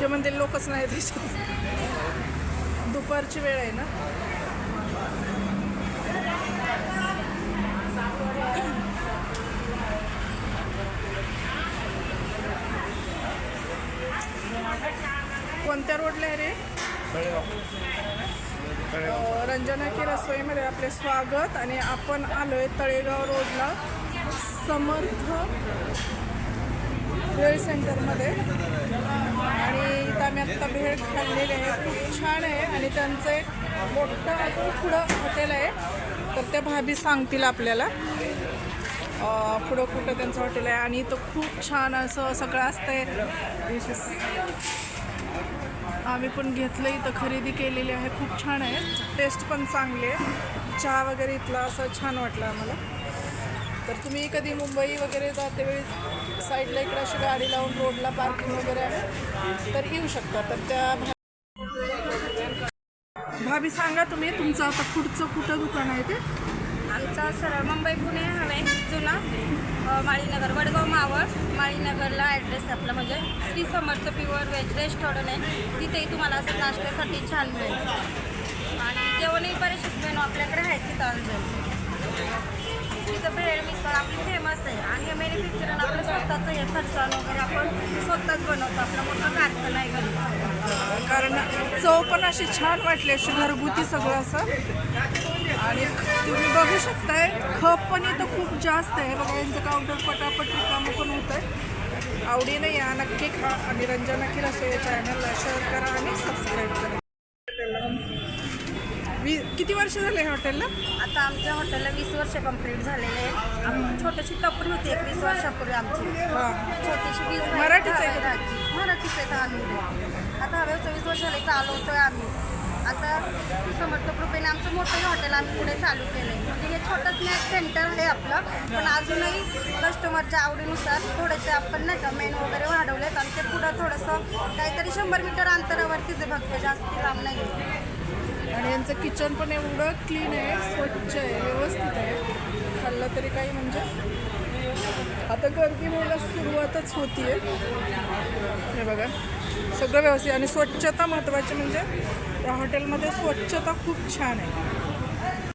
हॉटेलमध्ये लोकच नाही त्याच्यात. दुपारची वेळ आहे ना? कोणत्या रोडला आहे रे? रंजना की रसोईमध्ये आपले स्वागत आणि आपण आलोय तळेगाव रोडला समर्थ वेळ सेंटरमध्ये आणि आम्ही आत्ता भेळ खाल्लेली आहे. खूप छान आहे आणि त्यांचं एक मोठं अजून पुढं हॉटेल आहे. तर त्या भाभी सांगतील आपल्याला. पुढं कुठं त्यांचं हॉटेल आहे. आणि तो खूप छान असं सगळं असतंय. आम्ही पण घेतलं इथं खरेदी केलेली आहे. खूप छान आहे. टेस्ट पण चांगली आहे. चहा वगैरे इथला असं छान वाटलं आम्हाला. तर तुम्ही कधी मुंबई वगैरे जाते वेळी साईडला इकडे अशी गाडी लावून रोडला पार्किंग वगैरे आहे तर येऊ शकता. तर त्या भाभी सांगा तुम्ही तुमचं आता पुढचं कुठं दुकान आहे ते? आमचा सरळ मुंबई पुणे हवे जुना. माळीनगर वडगाव मावळ. माळीनगरला ॲड्रेस आपला म्हणजे Shri Samarth pure veg restaurant आहे. तिथेही तुम्हाला असं नाश्त्यासाठी छान मिळेल. आणि जेवणही बरेचसे मेनू आपल्याकडे आहेत तिथं अवेलेबल भेळ मिसळ आपली फेमस आहे. आणि हे आपलं स्वतःचं हे फरसाण वगैरे आपण स्वतःच बनवतो. आपलं मोठा कारखाना आहे घरी. कारण चव पण अशी छान वाटली अशी घरगुती सगळं असं. आणि तुम्ही बघू शकताय खप पण इथं खूप जास्त आहे. बघा यांचं काउंटर पटापट रिकामं पण होतं आहे. आवडीने या नक्की खा. आणि रंजना की रसोई या चॅनलला शेअर करा आणि सबस्क्राईब करा. वी किती वर्ष झाले ह्या हॉटेलला? आता आमच्या हॉटेलला वीस वर्ष कंप्लीट झालेले आहे आम- छोटीशी टपरी होती एक वीस वर्षापूर्वी आमची. छोटीशी वीज मराठीच आहे का? मराठीच आहे आम्ही आता हवे चोवीस वर्षाला चालवतोय आम्ही. आता समर्थ कृपेने आमचं मोठं हॉटेल आम्ही पुढे चालू केलं आहे म्हणजे हे छोटं स्नॅक सेंटर आहे आपलं. पण अजूनही कस्टमरच्या आवडीनुसार थोडेसे आपण नाही का मेनू वगैरे वाढवलेत. आणि ते पुढं थोडंसं काहीतरी शंभर मीटर अंतरावरतीच आहे फक्त जास्त लांब नाही आहे. आणि यांचं किचन पण एवढं क्लीन आहे स्वच्छ आहे व्यवस्थित आहे. खाल्लं तरी काही म्हणजे आता गर्दी मुलं सुरुवातच होतीये. हे बघा सगळं व्यवस्थित. आणि स्वच्छता महत्त्वाची म्हणजे त्या हॉटेलमध्ये स्वच्छता खूप छान आहे.